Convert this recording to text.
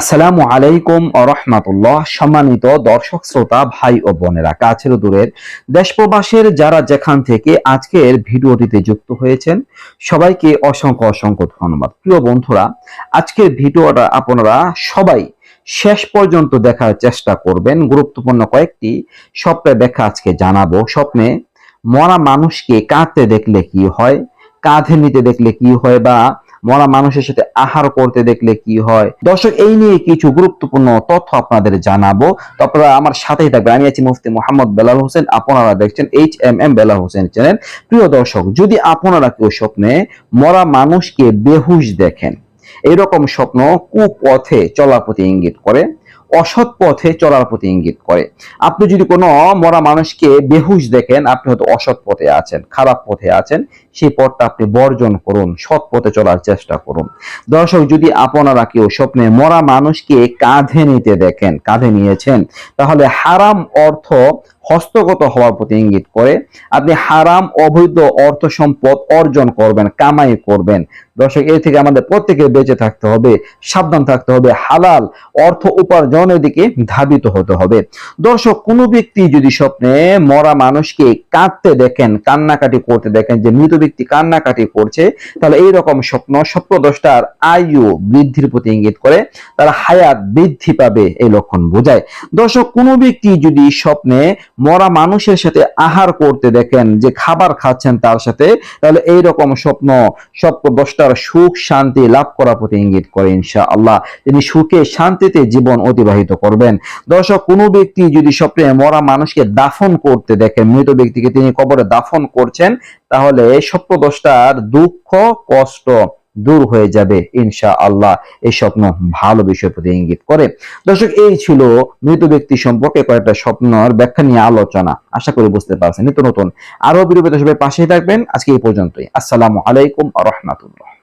আসসালামু আলাইকুম রহমাতুল্লাহ। সম্মানিত দর্শক, শ্রোতা, ভাই ও বোনেরা, কাছের দূরের দেশপ্রবাসের যারা যেখান থেকে আজকের ভিডিওটিতে যুক্ত হয়েছেন, সবাইকে অসংখ্য অসংখ্য ধন্যবাদ। প্রিয় বন্ধুরা, আজকের ভিডিওটা আপনারা সবাই শেষ পর্যন্ত দেখার চেষ্টা করবেন। গুরুত্বপূর্ণ কয়েকটি স্বপ্নের ব্যাখ্যা আজকে জানাব। স্বপ্নে মরা মানুষকে কাঁদতে দেখলে কি হয়, কাঁধে নিতে দেখলে কি হয় বা মরা মানুষের সাথে আহার করতে দেখলে কি হয়? দর্শক, এই নিয়ে কিছু গুরুত্বপূর্ণ তথ্য আপনাদের জানাব। তো আমার সাথেই থাকবেন। আমি আছি মুফতি মোহাম্মদ বেলাল হোসেন। আপনারা দেখছেন H M M Belal Hossain channel প্রিয় দর্শক, যদি আপনারা কেউ স্বপ্নে মরা মানুষকে বেহুশ দেখেন, এরকম স্বপ্ন কুপথে চলার প্রতি ইঙ্গিত করে। অসৎ পথে চলার প্রতি ইঙ্গিত করে। আপনি যদি কোনো মরা মানুষকে বেহুশ দেখেন, আপনি হয়তো অসৎ পথে আছেন, খারাপ পথে আছেন, সেই পথটা আপনি বর্জন করুন, সৎ পথে চলার চেষ্টা করুন। দর্শক, যদি আপনারা কেউ স্বপ্নে মরা মানুষকে কাঁধে নিতে দেখেন, কাঁধে নিয়েছেন, তাহলে হারাম অর্থ হস্তগত হওয়ার প্রতি ইঙ্গিত করে। আপনি হারাম, অবৈধ অর্থ সম্পদ অর্জন করবেন, কামাই করবেন। দর্শক, এর থেকে আমাদের প্রত্যেকের বেঁচে থাকতে হবে, সাবধান থাকতে হবে, হালাল অর্থ উপার্জনের দিকে ধাবিত হতে হবে। দর্শক, কোনো ব্যক্তি যদি স্বপ্নে মরা মানুষকে কাঁদতে দেখেন, কান্নাকাটি করতে দেখেন, যে মৃত ব্যক্তি কান্নাকাটি করছে, তাহলে এই রকম স্বপ্ন স্বপ্নদ্রষ্টার আয়ু বৃদ্ধির প্রতি ইঙ্গিত করে, তার হায়াত বৃদ্ধি পাবে এই লক্ষণ বোঝায়। দর্শক, কোনো ব্যক্তি যদি স্বপ্নে মরা মানুষের সাথে আহার করতে দেখেন, যে খাবার খাচ্ছেন তার সাথে, তাহলে এই রকম স্বপ্ন দশটার সুখ, শান্তি লাভ করার প্রতি ইঙ্গিত করে ইনশা আল্লাহ তিনি সুখে, শান্তিতে জীবন অতিবাহিত করবেন। দর্শক, কোনো ব্যক্তি যদি স্বপ্নে মরা মানুষকে দাফন করতে দেখেন মৃত ব্যক্তিকে তিনি কবরে দাফন করছেন, তাহলে স্বপ্নদ্রষ্টার দুঃখ, কষ্ট দূর হয়ে যাবে ইনশা আল্লাহ এই স্বপ্ন ভালো বিষয়ের প্রতি ইঙ্গিত করে। দর্শক, এই ছিল মৃত ব্যক্তি সম্পর্কে কয়েকটা স্বপ্নর ব্যাখ্যা নিয়ে আলোচনা। আশা করি বুঝতে পারছেন। নিত্য নতুন আরও বিরোধী সবাই পাশেই থাকবেন। আজকে এই পর্যন্তই। আসসালামু আলাইকুম রহমাতুল্লাহ।